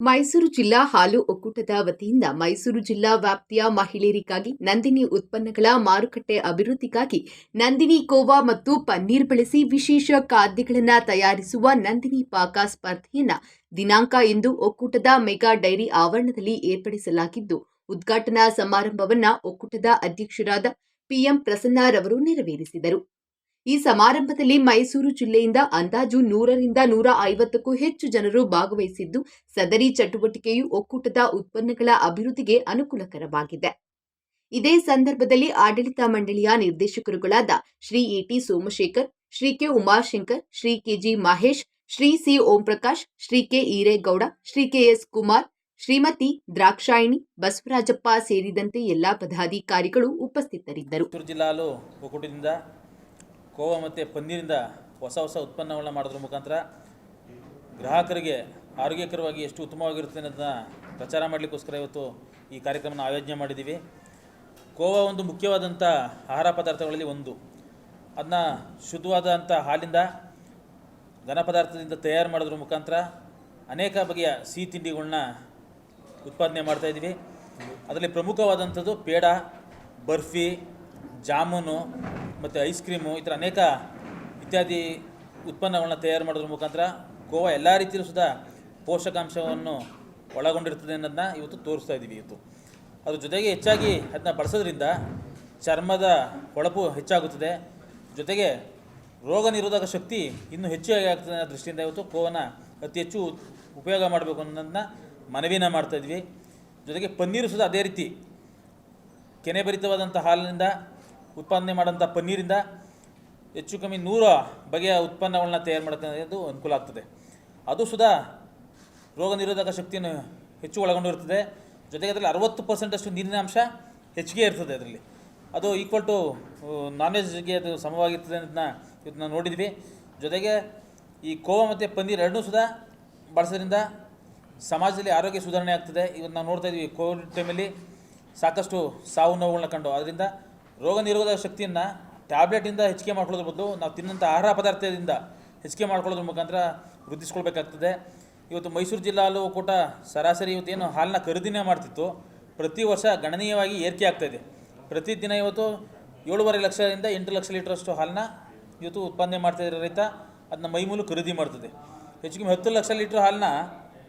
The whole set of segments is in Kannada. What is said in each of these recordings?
ಮೈಸೂರು ಜಿಲ್ಲಾ ಹಾಲು ಒಕ್ಕೂಟದ ವತಿಯಿಂದ ಮೈಸೂರು ಜಿಲ್ಲಾ ವ್ಯಾಪ್ತಿಯ ಮಹಿಳೆಯರಿಗಾಗಿ ನಂದಿನಿ ಉತ್ಪನ್ನಗಳ ಮಾರುಕಟ್ಟೆ ಅಭಿವೃದ್ಧಿಗಾಗಿ ನಂದಿನಿ ಕೋವಾ ಮತ್ತು ಪನ್ನೀರ್ ಬಳಸಿ ವಿಶೇಷ ಖಾದ್ಯಗಳನ್ನು ತಯಾರಿಸುವ ನಂದಿನಿ ಪಾಕ ಸ್ಪರ್ಧೆಯನ್ನು ದಿನಾಂಕ ಎಂದು ಒಕ್ಕೂಟದ ಮೆಗಾ ಡೈರಿ ಆವರಣದಲ್ಲಿ ಏರ್ಪಡಿಸಲಾಗಿದ್ದು, ಉದ್ಘಾಟನಾ ಸಮಾರಂಭವನ್ನ ಒಕ್ಕೂಟದ ಅಧ್ಯಕ್ಷರಾದ ಪಿಎಂ ಪ್ರಸನ್ನರವರು ನೆರವೇರಿಸಿದರು. ಈ ಸಮಾರಂಭದಲ್ಲಿ ಮೈಸೂರು ಜಿಲ್ಲೆಯಿಂದ ಅಂದಾಜು ನೂರರಿಂದ ನೂರ ಐವತ್ತಕ್ಕೂ ಹೆಚ್ಚು ಜನರು ಭಾಗವಹಿಸಿದ್ದು, ಸದರಿ ಚಟುವಟಿಕೆಯು ಒಕ್ಕೂಟದ ಉತ್ಪನ್ನಗಳ ಅಭಿವೃದ್ಧಿಗೆ ಅನುಕೂಲಕರವಾಗಿದೆ. ಇದೇ ಸಂದರ್ಭದಲ್ಲಿ ಆಡಳಿತ ಮಂಡಳಿಯ ನಿರ್ದೇಶಕರುಗಳಾದ Shri ET Somashekar, Shri K Umashankar, Shri KG Mahesh, Shri C Omprakash, Shri K Iregowda, Shri K S Kumar, Shrimati Drakshayini, Basavarajappa ಸೇರಿದಂತೆ ಎಲ್ಲಾ ಪದಾಧಿಕಾರಿಗಳು ಉಪಸ್ಥಿತರಿದ್ದರು. ಕೋವಾ ಮತ್ತು ಪನ್ನೀರಿಂದ ಹೊಸ ಹೊಸ ಉತ್ಪನ್ನಗಳನ್ನ ಮಾಡೋದ್ರ ಮುಖಾಂತರ ಗ್ರಾಹಕರಿಗೆ ಆರೋಗ್ಯಕರವಾಗಿ ಎಷ್ಟು ಉತ್ತಮವಾಗಿರುತ್ತೆ ಅನ್ನೋದನ್ನು ಪ್ರಚಾರ ಮಾಡಲಿಕ್ಕೋಸ್ಕರ ಇವತ್ತು ಈ ಕಾರ್ಯಕ್ರಮನ ಆಯೋಜನೆ ಮಾಡಿದ್ದೀವಿ. ಕೋವಾ ಒಂದು ಮುಖ್ಯವಾದಂಥ ಆಹಾರ ಪದಾರ್ಥಗಳಲ್ಲಿ ಒಂದು. ಅದನ್ನ ಶುದ್ಧವಾದಂಥ ಹಾಲಿಂದ, ಘನ ಪದಾರ್ಥದಿಂದ ತಯಾರು ಮಾಡೋದ್ರ ಮುಖಾಂತರ ಅನೇಕ ಬಗೆಯ ಸಿಹಿ ತಿಂಡಿಗಳನ್ನ ಉತ್ಪಾದನೆ ಮಾಡ್ತಾಯಿದ್ದೀವಿ ಅದರಲ್ಲಿ ಪ್ರಮುಖವಾದಂಥದ್ದು ಪೇಡ, ಬರ್ಫಿ, ಜಾಮೂನು ಮತ್ತು ಐಸ್ ಕ್ರೀಮು ಈ ಥರ ಅನೇಕ ಇತ್ಯಾದಿ ಉತ್ಪನ್ನಗಳನ್ನ ತಯಾರು ಮಾಡೋದ್ರ ಮುಖಾಂತರ ಗೋವಾ ಎಲ್ಲ ರೀತಿಯಲ್ಲೂ ಸುಧಾ ಪೋಷಕಾಂಶವನ್ನು ಒಳಗೊಂಡಿರ್ತದೆ ಅನ್ನೋದನ್ನ ಇವತ್ತು ತೋರಿಸ್ತಾ ಇದ್ದೀವಿ ಇವತ್ತು. ಅದ್ರ ಜೊತೆಗೆ ಹೆಚ್ಚಾಗಿ ಅದನ್ನ ಬಳಸೋದ್ರಿಂದ ಚರ್ಮದ ಹೊಳಪು ಹೆಚ್ಚಾಗುತ್ತದೆ. ಜೊತೆಗೆ ರೋಗ ನಿರೋಧಕ ಶಕ್ತಿ ಇನ್ನೂ ಹೆಚ್ಚಾಗಿ ಆಗ್ತದೆ ಅನ್ನೋ ದೃಷ್ಟಿಯಿಂದ ಇವತ್ತು ಕೋವನ ಅತಿ ಹೆಚ್ಚು ಉಪಯೋಗ ಮಾಡಬೇಕು ಅನ್ನೋದನ್ನ ಮನವಿನ ಮಾಡ್ತಾ ಇದ್ವಿ. ಜೊತೆಗೆ ಪನ್ನೀರು ಸುಧಾ ಅದೇ ರೀತಿ ಕೆನೆಭರಿತವಾದಂಥ ಹಾಲಿನಿಂದ ಉತ್ಪಾದನೆ ಮಾಡೋಂಥ ಪನ್ನೀರಿಂದ ಹೆಚ್ಚು ಕಮ್ಮಿ ನೂರ ಬಗೆಯ ಉತ್ಪನ್ನಗಳನ್ನ ತಯಾರು ಮಾಡೋದು ಅನುಕೂಲ ಆಗ್ತದೆ. ಅದು ಸುಧಾ ರೋಗ ನಿರೋಧಕ ಶಕ್ತಿಯನ್ನು ಹೆಚ್ಚು ಒಳಗೊಂಡಿರ್ತದೆ ಜೊತೆಗೆ ಅದರಲ್ಲಿ ಅರವತ್ತು ಪರ್ಸೆಂಟಷ್ಟು ನೀರಿನ ಅಂಶ ಹೆಚ್ಚಿಗೆ ಇರ್ತದೆ ಅದರಲ್ಲಿ. ಅದು ಈಕ್ವಲ್ ಟು ನಾನ್ ವೆಜ್ಗೆ ಅದು ಸಮವಾಗಿರ್ತದೆ ಇವತ್ತು ನಾವು ನೋಡಿದ್ವಿ. ಜೊತೆಗೆ ಈ ಕೋವಾ ಮತ್ತು ಪನ್ನೀರ್ ಎರಡನ್ನೂ ಸುಧಾ ಬಳಸೋದ್ರಿಂದ ಸಮಾಜದಲ್ಲಿ ಆರೋಗ್ಯ ಸುಧಾರಣೆ ಆಗ್ತದೆ. ಇವತ್ತು ನಾವು ನೋಡ್ತಾ ಇದ್ದೀವಿ ಕೋವಿಡ್ ಟೈಮಲ್ಲಿ ಸಾಕಷ್ಟು ಸಾವು ನೋವುಗಳನ್ನ ಕಂಡು. ಅದರಿಂದ ರೋಗ ನಿರೋಧಕ ಶಕ್ತಿಯನ್ನು ಟ್ಯಾಬ್ಲೆಟಿಂದ ಹೆಚ್ಚಿಗೆ ಮಾಡ್ಕೊಳ್ಳೋದ್ರ ಬದಲು ನಾವು ತಿನ್ನಂಥ ಆಹಾರ ಪದಾರ್ಥದಿಂದ ಹೆಚ್ಚಿಗೆ ಮಾಡ್ಕೊಳ್ಳೋದ್ರ ಮುಖಾಂತರ ವೃದ್ಧಿಸ್ಕೊಳ್ಬೇಕಾಗ್ತದೆ. ಇವತ್ತು ಮೈಸೂರು ಜಿಲ್ಲಾ ಒಕ್ಕೂಟ ಸರಾಸರಿ ಇವತ್ತೇನು ಹಾಲನ್ನ ಖರೀದಿನೇ ಮಾಡ್ತಿತ್ತು. ಪ್ರತಿ ವರ್ಷ ಗಣನೀಯವಾಗಿ ಏರಿಕೆ ಆಗ್ತಾಯಿದೆ. ಪ್ರತಿದಿನ ಇವತ್ತು ಏಳುವರೆ ಲಕ್ಷದಿಂದ ಎಂಟು ಲಕ್ಷ ಲೀಟ್ರಷ್ಟು ಹಾಲನ್ನ ಇವತ್ತು ಉತ್ಪಾದನೆ ಮಾಡ್ತಾಯಿದ್ರೆ ರೈತ. ಅದನ್ನ ಮೈಮೂಲು ಖರೀದಿ ಮಾಡ್ತದೆ. ಹೆಚ್ಚಿಗೆ ಹತ್ತು ಲಕ್ಷ ಲೀಟ್ರ್ ಹಾಲನ್ನ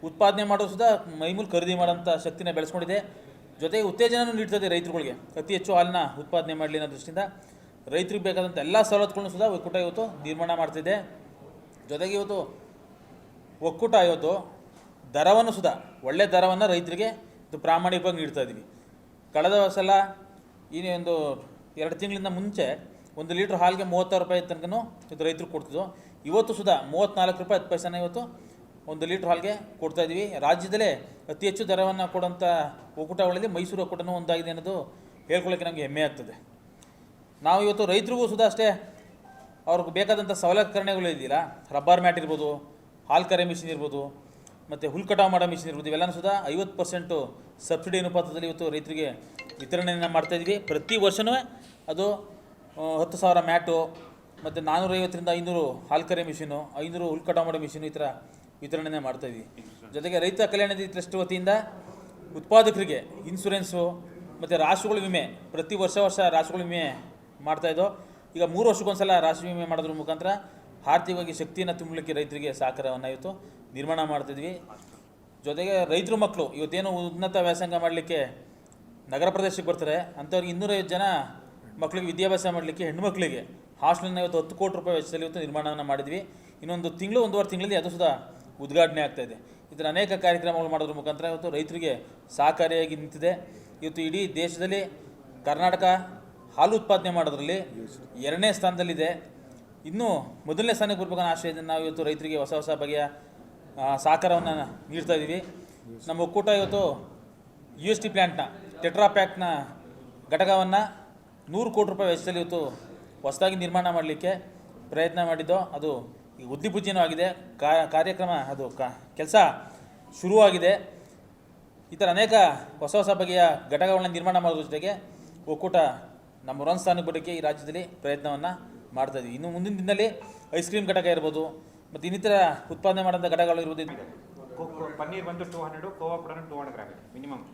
ಉತ್ಪಾದನೆ ಮಾಡೋದು ಸುದ್ದ ಮೈಮೂಲು ಖರೀದಿ ಮಾಡೋಂಥ ಶಕ್ತಿನ ಬೆಳೆಸ್ಕೊಂಡಿದೆ. ಜೊತೆಗೆ ಉತ್ತೇಜನ ನೀಡ್ತದೆ ರೈತರುಗಳಿಗೆ. ಅತಿ ಹೆಚ್ಚು ಹಾಲನ್ನ ಉತ್ಪಾದನೆ ಮಾಡಲಿ ಅನ್ನೋ ದೃಷ್ಟಿಯಿಂದ ರೈತರಿಗೆ ಬೇಕಾದಂಥ ಎಲ್ಲ ಸವಲತ್ತುಗಳನ್ನು ಸುಧಾ ಒಕ್ಕೂಟ ಇವತ್ತು ನಿರ್ಮಾಣ ಮಾಡ್ತಿದೆ. ಜೊತೆಗೆ ಇವತ್ತು ಒಕ್ಕೂಟ ಇವತ್ತು ದರವನ್ನು ಸುದಾ, ಒಳ್ಳೆ ದರವನ್ನು ರೈತರಿಗೆ ಇದು ಪ್ರಾಮಾಣಿಕವಾಗಿ ನೀಡ್ತಾ ಇದ್ದೀವಿ ಕಳೆದ ಸಲ ಈ ಒಂದು ಎರಡು ತಿಂಗಳಿಂದ ಮುಂಚೆ ಒಂದು ಲೀಟ್ರ್ ಹಾಲಿಗೆ ಮೂವತ್ತಾರು ರೂಪಾಯಿ ತನಕನೂ ಇದು ರೈತರು ಕೊಡ್ತಿದ್ದು ಇವತ್ತು ಸುಧಾ ಮೂವತ್ತ್ನಾಲ್ಕು ರೂಪಾಯಿ ಹತ್ತು ಪೈಸೆನ ಇವತ್ತು ಒಂದು ಲೀಟ್ರ್ ಹಾಲಿಗೆ ಕೊಡ್ತಾ ಇದ್ದೀವಿ. ರಾಜ್ಯದಲ್ಲೇ ಅತಿ ಹೆಚ್ಚು ದರವನ್ನು ಕೊಡುವಂಥ ಒಕ್ಕೂಟಗಳಲ್ಲಿ ಮೈಸೂರು ಒಕ್ಕೂಟನೂ ಒಂದಾಗಿದೆ ಅನ್ನೋದು ಹೇಳ್ಕೊಳ್ಳೋಕ್ಕೆ ನಮಗೆ ಹೆಮ್ಮೆ ಆಗ್ತದೆ. ನಾವು ಇವತ್ತು ರೈತರಿಗೂ ಸುದ ಅಷ್ಟೇ, ಅವ್ರಿಗೆ ಬೇಕಾದಂಥ ಸವಲಕರಣೆಗಳು ಇದೆಯಲ್ಲ ರಬ್ಬರ್ ಮ್ಯಾಟ್ ಇರ್ಬೋದು, ಹಾಲು ಕರೆ ಮಿಷಿನ್ ಇರ್ಬೋದು, ಮತ್ತು ಹುಲ್ ಕಟಾವು ಮಾಡೋ ಮಿಷಿನ್ ಇರ್ಬೋದು, ಇವೆಲ್ಲನೂ ಸುಧಾ ಐವತ್ತು ಪರ್ಸೆಂಟು ಸಬ್ಸಿಡಿ ಅನುಪಾತದಲ್ಲಿ ಇವತ್ತು ರೈತರಿಗೆ ವಿತರಣೆಯನ್ನು ಮಾಡ್ತಾಯಿದ್ವಿ ಪ್ರತಿ ವರ್ಷವೂ ಅದು ಹತ್ತು ಸಾವಿರ ಮ್ಯಾಟು, ಮತ್ತು ನಾನ್ನೂರೈವತ್ತರಿಂದ ಐನೂರು ಹಾಲು ಕರೆ ಮಿಷಿನು ಐನೂರು ಹುಲ್ ಕಟಾವು ಮಾಡೋ ಮಿಷಿನು ಈ ಥರ ವಿತರಣೆ ಮಾಡ್ತಾಯಿದ್ವಿ ಜೊತೆಗೆ ರೈತ ಕಲ್ಯಾಣ ನಿಧಿ ಟ್ರಸ್ಟ್ ವತಿಯಿಂದ ಉತ್ಪಾದಕರಿಗೆ ಇನ್ಸೂರೆನ್ಸು ಮತ್ತು ರಾಸುಗಳ ವಿಮೆ, ಪ್ರತಿ ವರ್ಷ ವರ್ಷ ರಾಸುಗಳ ವಿಮೆ ಮಾಡ್ತಾಯಿದ್ದೋ ಈಗ ಮೂರು ವರ್ಷಕ್ಕೊಂದ್ಸಲ ರಾಸು ವಿಮೆ ಮಾಡೋದ್ರ ಮುಖಾಂತರ ಆರ್ಥಿಕವಾಗಿ ಶಕ್ತಿಯನ್ನು ತುಂಬಲಿಕ್ಕೆ ರೈತರಿಗೆ ಸಹಕಾರವನ್ನು ಇವತ್ತು ನಿರ್ಮಾಣ ಮಾಡ್ತಿದ್ವಿ ಜೊತೆಗೆ ರೈತರು ಮಕ್ಕಳು, ಇವತ್ತೇನು ಉನ್ನತ ವ್ಯಾಸಂಗ ಮಾಡಲಿಕ್ಕೆ ನಗರ ಪ್ರದೇಶಕ್ಕೆ ಬರ್ತಾರೆ ಅಂಥವ್ರಿಗೆ ಇನ್ನೂರೈವತ್ತು ಜನ ಮಕ್ಕಳಿಗೆ ವಿದ್ಯಾಭ್ಯಾಸ ಮಾಡಲಿಕ್ಕೆ ಹೆಣ್ಮಕ್ಳಿಗೆ ಹಾಸ್ಟೆಲ್ನ ಇವತ್ತು ಹತ್ತು ಕೋಟಿ ರೂಪಾಯಿ ವೆಚ್ಚದಲ್ಲಿ ಇವತ್ತು ನಿರ್ಮಾಣವನ್ನು ಮಾಡಿದ್ವಿ. ಇನ್ನೊಂದು ತಿಂಗಳು, ಒಂದುವರೆ ತಿಂಗಳಲ್ಲಿ ಅದು ಸುಧಾ ಉದ್ಘಾಟನೆ ಆಗ್ತಾ ಇದೆ. ಇದರ ಅನೇಕ ಕಾರ್ಯಕ್ರಮಗಳು ಮಾಡೋದ್ರ ಮುಖಾಂತರ ಇವತ್ತು ರೈತರಿಗೆ ಸಹಕಾರಿಯಾಗಿ ನಿಂತಿದೆ. ಇವತ್ತು ಇಡೀ ದೇಶದಲ್ಲಿ ಕರ್ನಾಟಕ ಹಾಲು ಉತ್ಪಾದನೆ ಮಾಡೋದ್ರಲ್ಲಿ ಎರಡನೇ ಸ್ಥಾನದಲ್ಲಿದೆ. ಇನ್ನೂ ಮೊದಲನೇ ಸ್ಥಾನಕ್ಕೆ ಬರ್ಬೇಕನ್ನೋ ಆಶಯದಿಂದ ನಾವು ಇವತ್ತು ರೈತರಿಗೆ ಹೊಸ ಹೊಸ ಬಗೆಯ ಸಹಕಾರವನ್ನು ನೀಡ್ತಾ ಇದ್ದೀವಿ ನಮ್ಮ ಒಕ್ಕೂಟ ಇವತ್ತು ಯು ಎಸ್ ಟಿ ಪ್ಲ್ಯಾಂಟ್ನ ಟೆಟ್ರಾ ಪ್ಯಾಕ್ನ ಘಟಕವನ್ನು ನೂರು ಕೋಟಿ ರೂಪಾಯಿ ವೆಚ್ಚದಲ್ಲಿ ಇವತ್ತು ಹೊಸದಾಗಿ ನಿರ್ಮಾಣ ಮಾಡಲಿಕ್ಕೆ ಪ್ರಯತ್ನ ಮಾಡಿದ್ದು ಅದು ಉದ್ದಿಪೂಜ್ಯನೂ ಆಗಿದೆ ಕಾರ್ಯಕ್ರಮ ಅದು ಕೆಲಸ ಶುರುವಾಗಿದೆ. ಈ ಥರ ಅನೇಕ ಹೊಸ ಹೊಸ ಬಗೆಯ ಘಟಕಗಳನ್ನ ನಿರ್ಮಾಣ ಮಾಡೋದ್ರ ಜೊತೆಗೆ ಒಕ್ಕೂಟ ನಮ್ಮ ರನ್ ಸ್ಥಾನಕ್ಕೆ ಈ ರಾಜ್ಯದಲ್ಲಿ ಪ್ರಯತ್ನವನ್ನು ಮಾಡ್ತಾ ಇದ್ದೀವಿ ಇನ್ನು ಮುಂದಿನ ದಿನದಲ್ಲಿ ಐಸ್ ಕ್ರೀಮ್ ಘಟಕ ಇರ್ಬೋದು, ಮತ್ತು ಇನ್ನಿತರ ಉತ್ಪಾದನೆ ಮಾಡೋಂಥ ಘಟಕಗಳು ಇರ್ಬೋದು. ಪನ್ನೀರ್ ಬಂದು ಟೂ ಹಂಡ್ರೆಡು ಕೋವಾ ಕೂಡ ಟೂ ಹಂಡ್ರೆಡ್ ಮಿನಿಮಮ್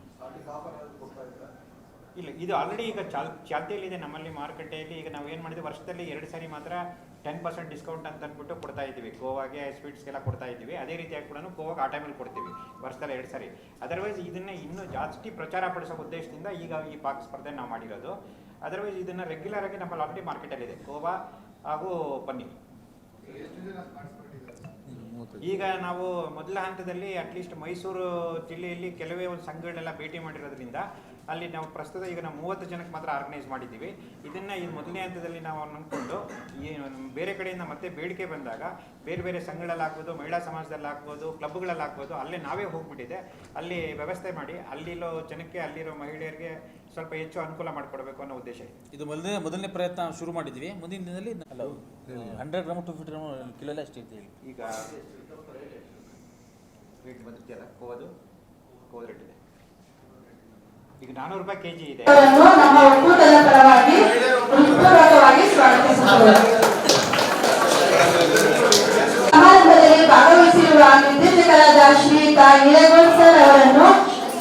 ಇಲ್ಲ, ಇದು ಆಲ್ರೆಡಿ ಈಗ ಚಾಲ್, ಚಾಲ್ತಿಯಲ್ಲಿದೆ ನಮ್ಮಲ್ಲಿ ಮಾರುಕಟ್ಟೆಯಲ್ಲಿ. ಈಗ ನಾವು ಏನು ಮಾಡಿದ್ವಿ? ವರ್ಷದಲ್ಲಿ ಎರಡು ಸಾರಿ ಮಾತ್ರ ಟೆನ್ ಪರ್ಸೆಂಟ್ ಡಿಸ್ಕೌಂಟ್ ಅಂತ ಅಂದ್ಬಿಟ್ಟು ಕೊಡ್ತಾ ಇದ್ದೀವಿ. ಗೋವಾಗೆ ಸ್ವೀಟ್ಸ್ಗೆಲ್ಲ ಕೊಡ್ತಾ ಇದ್ದೀವಿ. ಅದೇ ರೀತಿಯಾಗಿ ಕೂಡ ಗೋವಾಗೆ ಆ ಟೈಮಲ್ಲಿ ಕೊಡ್ತೀವಿ, ವರ್ಷದಲ್ಲಿ ಎರಡು ಸಾರಿ. ಅದರ್ವೈಸ್ ಇದನ್ನು ಇನ್ನೂ ಜಾಸ್ತಿ ಪ್ರಚಾರ ಪಡಿಸೋ ಉದ್ದೇಶದಿಂದ ಈಗ ಈ ಪಾಕ್ ಸ್ಪರ್ಧೆ ನಾವು ಮಾಡಿರೋದು. ಅದರ್ವೈಸ್ ಇದನ್ನು ರೆಗ್ಯುಲರ್ ಆಗಿ ನಮ್ಮಲ್ಲಿ ಆಲ್ರೆಡಿ ಮಾರ್ಕೆಟಲ್ಲಿದೆ ಗೋವಾ ಹಾಗೂ ಪನ್ನೀರ್ ಈಗ ನಾವು ಮೊದಲ ಹಂತದಲ್ಲಿ ಅಟ್ಲೀಸ್ಟ್ ಮೈಸೂರು ಜಿಲ್ಲೆಯಲ್ಲಿ ಕೆಲವೇ ಒಂದು ಸಂಘಗಳೆಲ್ಲ ಭೇಟಿ ಮಾಡಿರೋದ್ರಿಂದ ಅಲ್ಲಿ ನಾವು ಪ್ರಸ್ತುತ ಈಗ ನಾವು ಮೂವತ್ತು ಜನಕ್ಕೆ ಮಾತ್ರ ಆರ್ಗನೈಸ್ ಮಾಡಿದ್ದೀವಿ. ಇದನ್ನು ಈ ಮೊದಲನೇ ಹಂತದಲ್ಲಿ ನಾವು ಅಂದ್ಕೊಂಡು ಈ ಬೇರೆ ಕಡೆಯಿಂದ ಮತ್ತೆ ಬೇಡಿಕೆ ಬಂದಾಗ ಬೇರೆ ಬೇರೆ ಸಂಘಗಳಲ್ಲಾಗ್ಬೋದು ಮಹಿಳಾ ಸಮಾಜದಲ್ಲಿ ಹಾಕ್ಬೋದು ಕ್ಲಬ್ಗಳಲ್ಲಿ ಕ್ಲಬ್ಗಳಲ್ಲಾಗ್ಬೋದು ಅಲ್ಲೇ ನಾವೇ ಹೋಗ್ಬಿಟ್ಟಿದೆ. ಅಲ್ಲಿ ವ್ಯವಸ್ಥೆ ಮಾಡಿ ಅಲ್ಲಿರೋ ಜನಕ್ಕೆ ಅಲ್ಲಿರೋ ಮಹಿಳೆಯರಿಗೆ ಸ್ವಲ್ಪ ಹೆಚ್ಚು ಅನುಕೂಲ ಮಾಡಿಕೊಡ್ಬೇಕು ಅನ್ನೋ ಉದ್ದೇಶ ಇದೆ. ಇದು ಮೊದಲನೇ ಮೊದಲನೇ ಪ್ರಯತ್ನ ಶುರು ಮಾಡಿದ್ವಿ ಮುಂದಿನ ದಿನದಲ್ಲಿ hundred gram to fifty gram kilo ಅಷ್ಟೇ ಇರ್ತೀವಿ ಈಗ ರೇಟ್ ಬಂದಿದೆಯಲ್ಲ? ಕೋವದು ಕೋವದ ರೇಟ್ ಇದೆ ಈಗ ನಾನ್ನೂರು ರೂಪಾಯಿ ಕೆ ಜಿ ಇದೆ ನಮ್ಮ ಒಕ್ಕೂಟದ ಪರವಾಗಿ ಹೃತ್ಪೂರ್ವಕವಾಗಿ ಸ್ವಾಗತಿಸುತ್ತೇವೆ. ಭಾಗವಹಿಸಿರುವ ನಿರ್ದೇಶಕರಾದ ಶ್ರೀಯುತ ಹಿರೇಗೌಡ್ ಅವರನ್ನು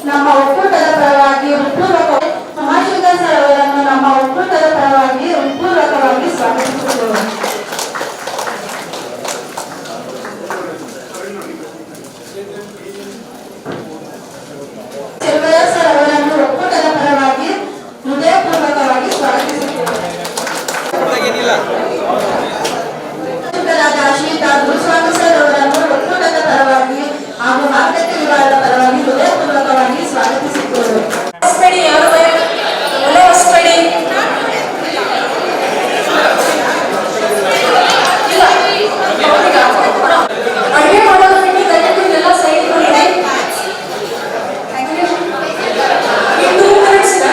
ನಮ್ಮ ಒಕ್ಕೂಟದ ಪರವಾಗಿ ಹೃತ್ಪೂರ್ವಕವಾಗಿ ಉಮಾಶಂಕರ್ ಸರ್ ಅವರನ್ನು ನಮ್ಮ ಒಕ್ಕೂಟದ ಪರವಾಗಿ ಹೃತ್ಪೂರ್ವಕವಾಗಿ ಸ್ವಾಗತಿಸುತ್ತೇವೆ ಚೆಲುವರಾಜ್ ಸರ್ ಅವರನ್ನು ಒಕ್ಕೂಟದ ಪರವಾಗಿ ಹೃದಯಪೂರ್ವಕವಾಗಿ ಸ್ವಾಗತಿಸುತ್ತೇವೆ ಶಿಕ್ಷಕರಾದ ಶ್ರೀಯುತ ಗುರುಸ್ವಾಮಿ ಸರ್ ಅವರನ್ನು ಒಕ್ಕೂಟದ ಪರವಾಗಿ ಹಾಗೂ ಮಾರುಕಟ್ಟೆ ವಿಭಾಗದ ಪರವಾಗಿ ಹೃದಯಪೂರ್ವಕವಾಗಿ ಸ್ವಾಗತಿಸುತ್ತೇವೆ ಹೊಸಪಡಿ ಯಾರು ಒಳ್ಳೆ ಹೊಸಪಡಿ ಅಡುಗೆ ಮಾಡೋದು ಬಿಟ್ಟು ದಯವಿಟ್ಟು ಇದೆಲ್ಲ ಸೈಡ್ ಮಾಡಿ In two minutes, sir.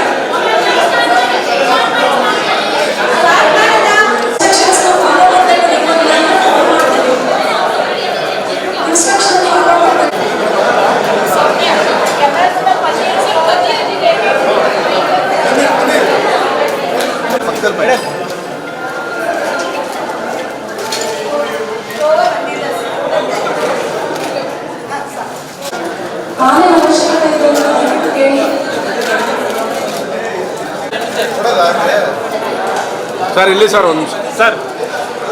Instructions ನ follow ಮಾಡ್ಬೇಕು, ನಿಮ್ಮನ್ನೆಲ್ಲ follow ಮಾಡ್ತೀವಿ. Instruction follow ಮಾಡ್ಬೇಕು. ಆನೆ ಅವಶ್ಯಕತೆ ಇದೆ ಅಂತ ದಯವಿಟ್ಟು ಹೇಳಿ ಸರ್ ಇಲ್ಲಿ ಸರ್ ಒಂದು ನಿಮಿಷ. ಸರ್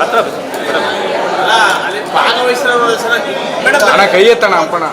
ಹತ್ರ ಅಣ್ಣ ಕೈ ಎತ್ತಣ ಅಪ್ಪಣ